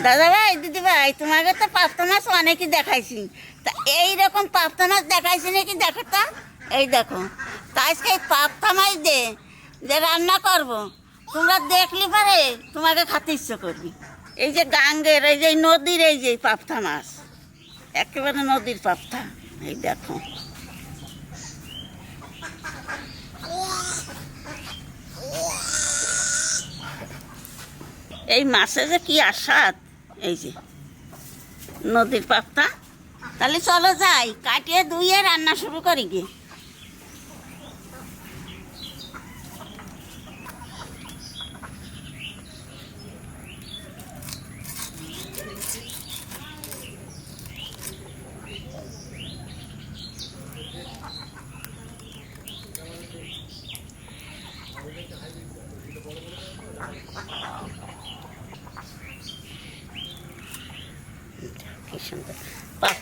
দাদা ভাই দিদি ভাই তোমাকে তো পাপ্তা মাছ অনেকই দেখাইছি। তা এইরকম পাপ্তা মাছ দেখাইছি নাকি দেখো তো। এই দেখো, তা আজকে এই মাছ দে, যে রান্না করব, তোমরা দেখলি পারে তোমাকে খাতে ইচ্ছে করবি। এই যে গাঙ্গের, এই যে নদীর, এই যে পাপ্তা মাছ, একেবারে নদীর পাপ্তা এই দেখো। এই মাছে যে কি আস্বাদ এই যে নদীর পাপটা। তাহলে চলো যাই কাটিয়ে ধুয়ে রান্না শুরু করি গিয়ে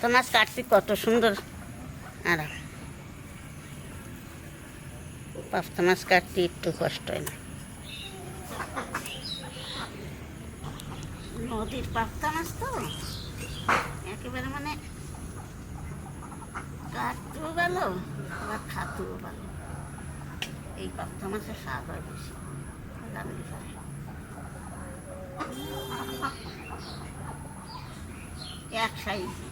পাপ্তা মাছ কাটছি, কত সুন্দর। আর। পাপ্তা মাছ কাটতে একটু কষ্ট হয় না। নদীর পাপ্তা মাছ তো? একেবারে মানে কাটতেও ভালো, আবার খাতেও ভালো। এই পাপ্তা মাছের স্বাদ হয় বেশি। এক সাইজ।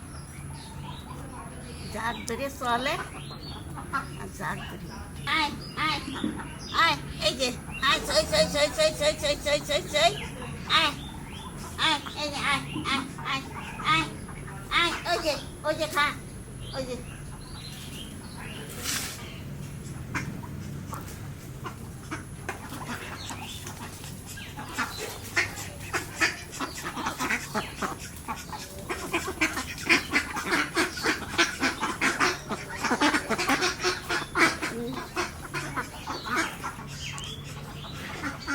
জাগ ধরে চলে আর জাগ ধরে আয় আয় এই যে আয় সই সই সই সই সই সই সই সই সই আয় আয় এই যে আয় আয় আয় আয় আয় ওই যে ওই যে খা ওই যে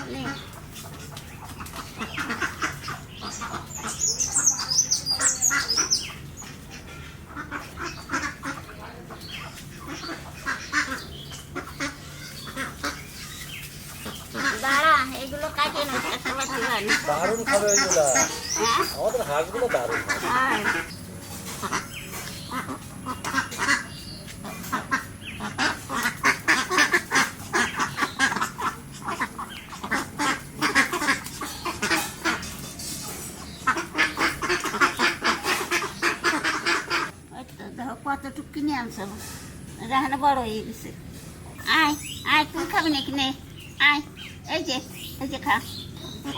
নে। দাঁড়া এগুলো কাটিয়ে না একটা বাটি রান্না দারুণ খাবে ওইগুলা হ্যাঁ আমাদের হাঁসগুলো দারুণ খাবে। আয়। ওই তো দেখো কতটুকু কিনে আনছো রাহানা বড় হয়ে গেছে আয় আয় তুই খাবি নাকি নে আয় এই যে এই যে খা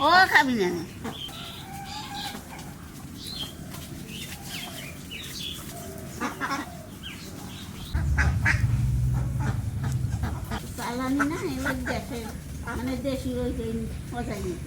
ও খাবি না নে। চালানি না এবার দেশে মানে দেশি ওই যে মজা নিয়ে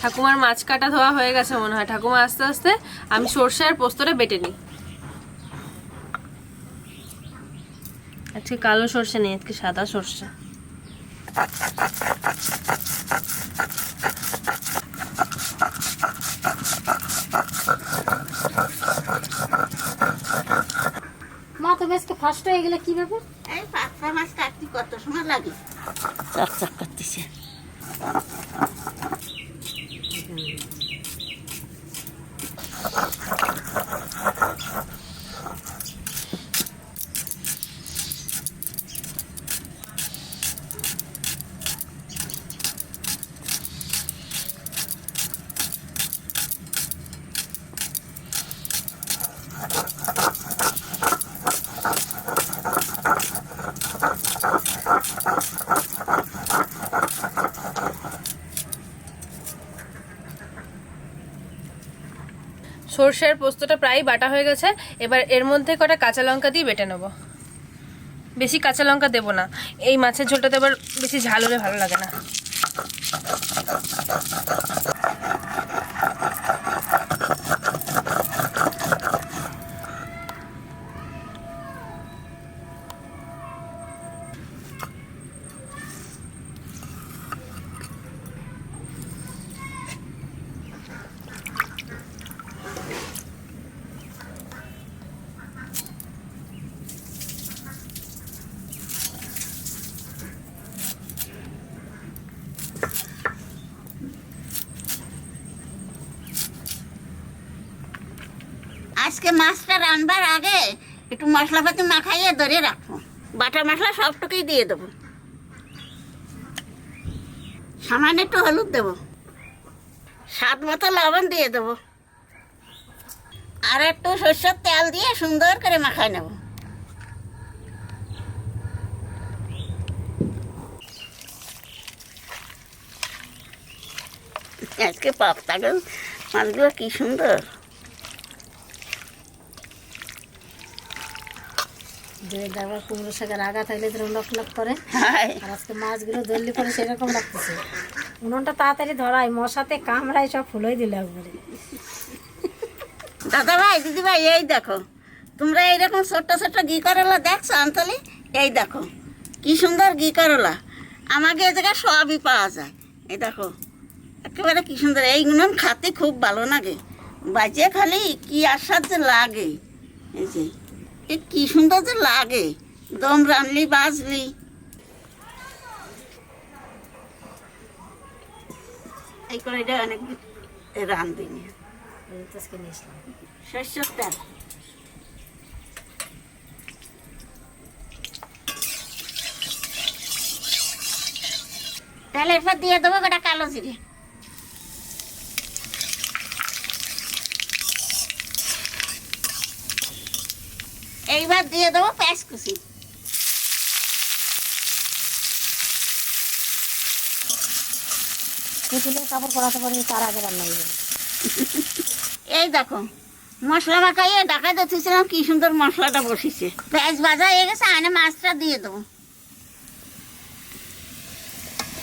ঠাকুমার মাছ কাটা ধোয়া হয়ে গেছে মনে হয়। ঠাকুমা আস্তে আস্তে আমি সর্ষে আর পোস্তটা বেটে নিই। আজকে কালো সর্ষে নেই আজকে সাদা সর্ষে। মা তুমি আজকে ফার্স্ট হয়ে গেলে কি ব্যাপার এই পাঁচটা মাছ কাটতে কত সময় লাগে? চক চক করতেছে সর্ষের পোস্তটা প্রায় বাটা হয়ে গেছে। এবার এর মধ্যে কটা কাঁচা লঙ্কা দিয়ে বেটে নেব। বেশি কাঁচা লঙ্কা দেবো না। এই মাছের ঝোলটাতে আবার বেশি ঝাল হলে ভালো লাগে না। আজকে মাছটা রান্নার আগে একটু মশলাপাতি মাখাইয়ে ধরে রাখব। বাটা মশলা সবটুকুই দিয়ে দেবো। সামান্য একটু হলুদ দেবো। স্বাদ মতো লবণ দিয়ে দেবো। আর একটু সর্ষের তেল দিয়ে সুন্দর করে মাখাই নেব। আজকে পাপ্তাগুলো মাছগুলো কি সুন্দর। যে কুমড়ো শাকের আগা থাকলে যেরকম লক লক করে। আর আজকে মাছগুলো ধরলে পরে সেরকম লাগতেছে। উনুনটা তাড়াতাড়ি ধরায় মশাতে কামড়ায় সব ফুলোই দিল একবারে। দাদা ভাই দিদি ভাই এই দেখো। তোমরা এইরকম ছোট্ট ছোট্ট ঘি করলা দেখছ আন্তলি এই দেখো কি সুন্দর ঘি করলা। আমাকে এই জায়গায় সবই পাওয়া যায়। এই দেখো একেবারে কি সুন্দর। এইগুলো খাতে খুব ভালো লাগে। বাজিয়ে খালি কি আস্বাদ যে লাগে। এই যে এ কি সুন্দর যে লাগে। দম রানলি, বাজলি। এই করে এটা অনেক আসলাম শস্যর তেল এরপর দিয়ে দেবো গোটা কালো জিরে। এইবার দিয়ে দেবো পেঁয়াজ কুচি। পুতুলের কাপড় পরাতে পারি তার আগে রান্না এই দেখো মশলা মাখাইয়ে ঢাকা দিতেছিলাম কি সুন্দর মশলাটা বসেছে। পেঁয়াজ ভাজা হয়ে গেছে আনে মাছটা দিয়ে দেবো।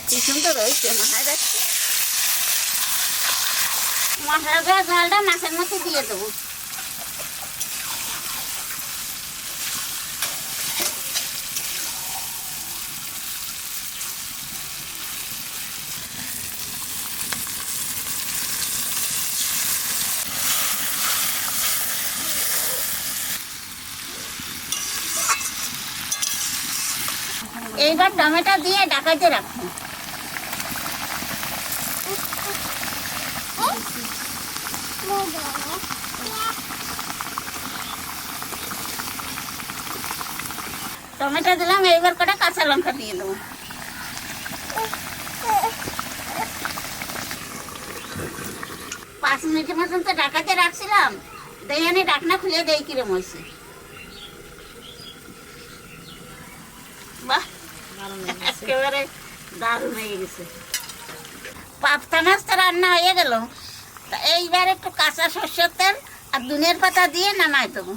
কি সুন্দর হয়েছে মশলা দেওয়া জলটা মাছের মধ্যে দিয়ে দেবো। এইবার টমেটো দিয়ে ডাকাতে রাখব। টমেটো দিলাম, এইবার কটা কাঁচা লঙ্কা দিয়ে দেবো। পাঁচ মিনিটের মতন তো ডাকাতে রাখছিলাম। দেয়ানি ডাকনা খুলে দেই কিরম হয়েছে একেবারে দারুণ হয়ে গেছে। পাপ্তা মাছ তো রান্না হয়ে গেল। তা এইবার একটু কাঁচা সর্ষের তেল আর দুনের পাতা দিয়ে নামাই দেবো।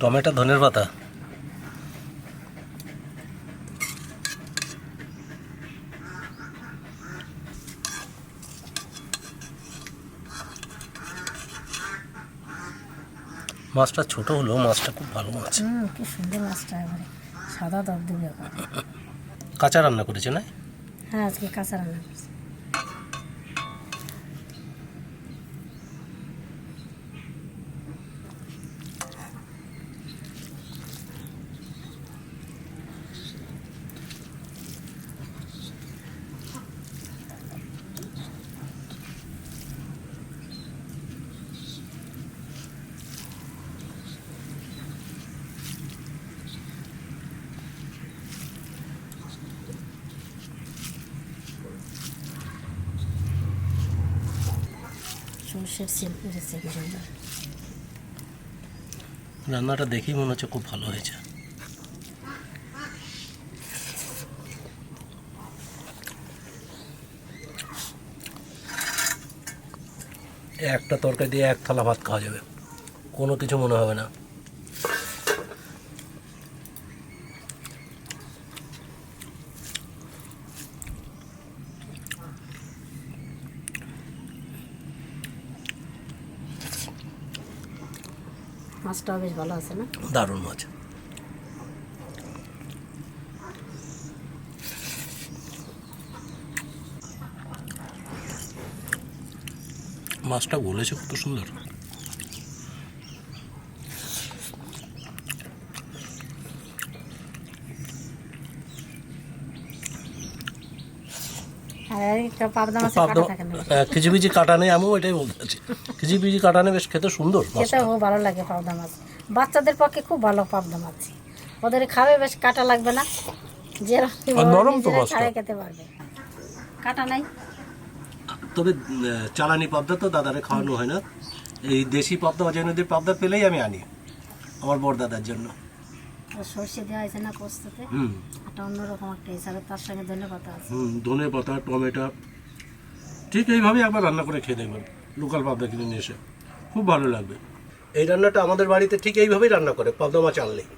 টমেটো ধনের পাতা। মাছটা ছোট হলেও মাছটা খুব ভালো মাছ। কি সুন্দর মাছটা এবারে। সাদা দবদবে কাঁচা রান্না করেছে না হ্যাঁ আজকে কাঁচা রান্না করছি। রান্নাটা দেখেই মনে হচ্ছে খুব ভালো হয়েছে। একটা তরকারি দিয়ে এক থালা ভাত খাওয়া যাবে। কোনো কিছু মনে হবে না। মাছটাও বেশ ভালো আছে না? দারুণ মাছ। মাছটা বলেছে কত সুন্দর। তো পাবদা কাটা নেই আমিও এটাই বলতে চাচ্ছি। খিচিবিচি কাটা নেই বেশ খেতে সুন্দর খেতে ভালো লাগে পাবদা মাছ। বাচ্চাদের পক্ষে খুব ভালো পাবদা মাছ। ওদের খাবে বেশ কাটা লাগবে না। নরম তো ছাড়াই খেতে পারবে। কাটা নাই। তবে চালানি পদ্মা তো দাদারে খাওয়ানো হয় না। এই দেশি পদ্মা অজয় নদীর পদ্মা পেলেই আমি আনি আমার বড় দাদার জন্য। সর্ষে দেওয়া হয়েছে না পোস্ততে। একটা অন্যরকম একটা হিসাবে তার সঙ্গে ধনে পাতা আছে। হুম ধনে পাতা টমেটো। ঠিক এইভাবেই একবার রান্না করে খেয়ে দেখবেন লোকাল পাবদা কিনে নিয়ে এসে। খুব ভালো লাগবে। এই রান্নাটা আমাদের বাড়িতে ঠিক এইভাবেই রান্না করে পাবদা মাছ আনলেই।